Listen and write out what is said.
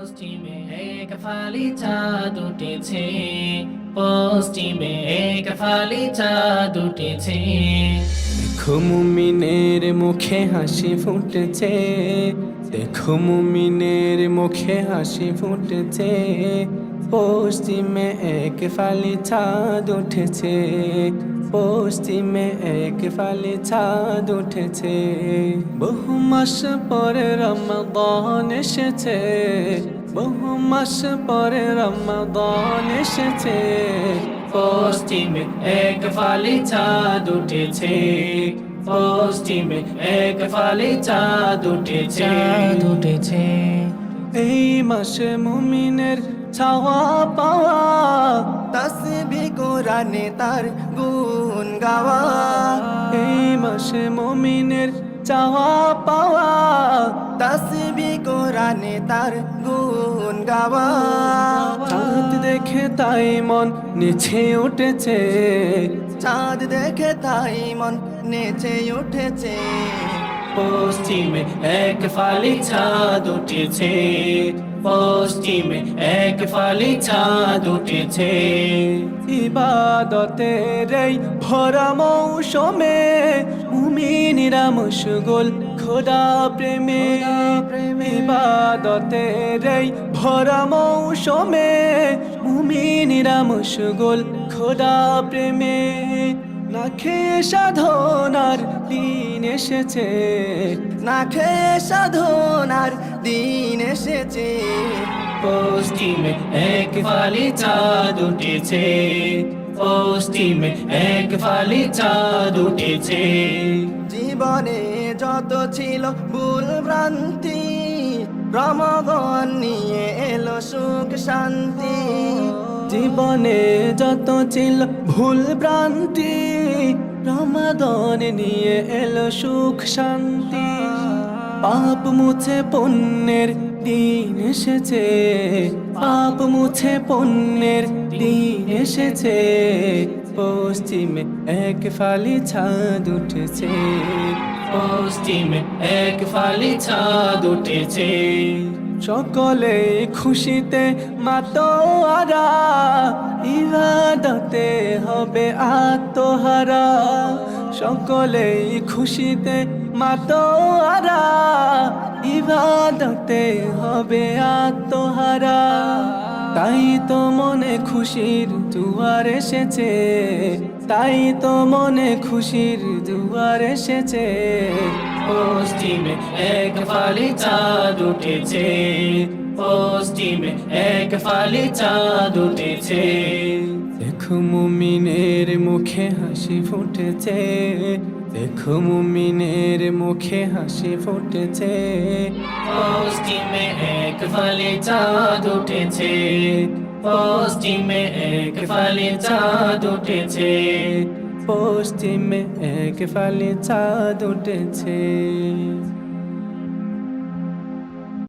পশ্চিমে এক ফালি চাঁদ উঠেছে। পশ্চিমে এক ফালি চাঁদ উঠেছে। দেখো মুমিনের মুখে হাসি ফুটেছে। দেখো মুমিনের মুখে হাসি ফুটেছে। পশ্চিমে এক ফালি ছাদ উঠেছে। পশ্চিমে এক ফালি ছাদ উঠেছে। বহু মাস পরে রমাদান এসেছে। বহু মাস পরে রমাদান এসেছে। পশ্চিমে এক ফালি চাঁদ উঠেছে। পশ্চিমে এক ফালি চাঁদ উঠেছে। চাঁদ উঠেছে। এই মাসে মুমিনের ছাওয়া পাওয়া, তসবি কোরআনে তার গুণ গাওয়া। এই মাসে মুমিনের চাওয়া পাওয়া, তসবি কোরআনে তার গুণ গাওয়া। চাঁদ দেখে তাই মন নিচে উঠেছে। চাঁদ দেখে তাই মন নেচে উঠেছে। পশ্চিমে এক ফালি চাঁদ উঠেছে। পশ্চিমে এক ফালি চাঁদ উঠেছে। ইবাদতের এই ভরা মৌসুমে মুমিনিরা মশগুল খোদা প্রেমে। ইবাদতের এই ভরা মৌসুমে মুমিনিরা মশগুল খোদা প্রেমে। না খেয়ে সাধনার দিন এসেছে না খেয়ে সাধনার দিন এসেছে। পশ্চিমে এক ফালি চাঁদ উঠেছে। পশ্চিমে এক ফালি চাঁদ উঠেছে। জীবনে যত ছিল ভুল ভ্রান্তি, রমগন নিয়ে এলো সুখ শান্তি। জীবনে যত ছিল ভুল ভ্রান্তি রমাদন নিয়ে এলো সুখ শান্তি। পাপ মুছে পণ্যের দিন এসেছে। পাপ মুছে পণ্যের দিন এসেছে। পশ্চিমে এক ফালি ছাদ উঠেছে। পশ্চিমে এক ফালি ছাদ উঠেছে। সকলে খুশিতে মাতোয়ারা ইবাদতে হবে আত্মহারা। সকলে খুশিতে মাতোয়ারা ইবাদতে হবে আত্মহারা। তাই তো মনে খুশির দুয়ার এসেছে, তাই তো মনে খুশির দুয়ার এসেছে। পশ্চিমে এক ফালি চাঁদ উঠেছে। পশ্চিমে এক ফালি চাঁদ উঠেছে। দেখো মুমিনের মুখে হাসি ফুটেছে। দেখো মুমিনের মুখে হাসি ফুটেছে। পশ্চিমে এক ফালি চাঁদ উঠেছে। পশ্চিমে এক ফালি চাঁদ উঠেছে। পশ্চিমে এক ফালি চাঁদ উঠেছে